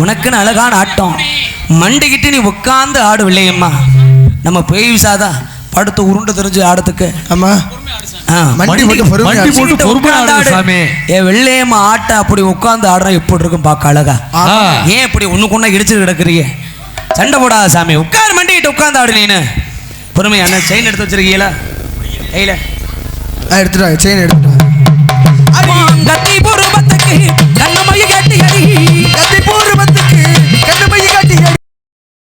உனக்குன்னு அழகான ஆட்டம். மண்டிக்கிட்டு நீ உட்காந்து ஆடு இல்லையம்மா நம்ம பேய் விசாதா படுத்து உருண்டு தெரிஞ்சு ஆடத்துக்கு. ஆமா மண்டி போட்டு வெள்ளையம்மா ஆட்ட அப்படி உட்காந்து ஆடுறா எப்படி இருக்கும் பார்க்க அழகா? ஏன் இப்படி ஒண்ணுக்கு ஒண்ணா இடிச்சு கிடக்குறீங்க? சண்டை போடாத சாமி. உட்கார் மண்டிக்கிட்டு உட்காந்து ஆடு நீனு. பொறுமையா செயின் எடுத்து வச்சிருக்கீங்களா? கையில. செயின்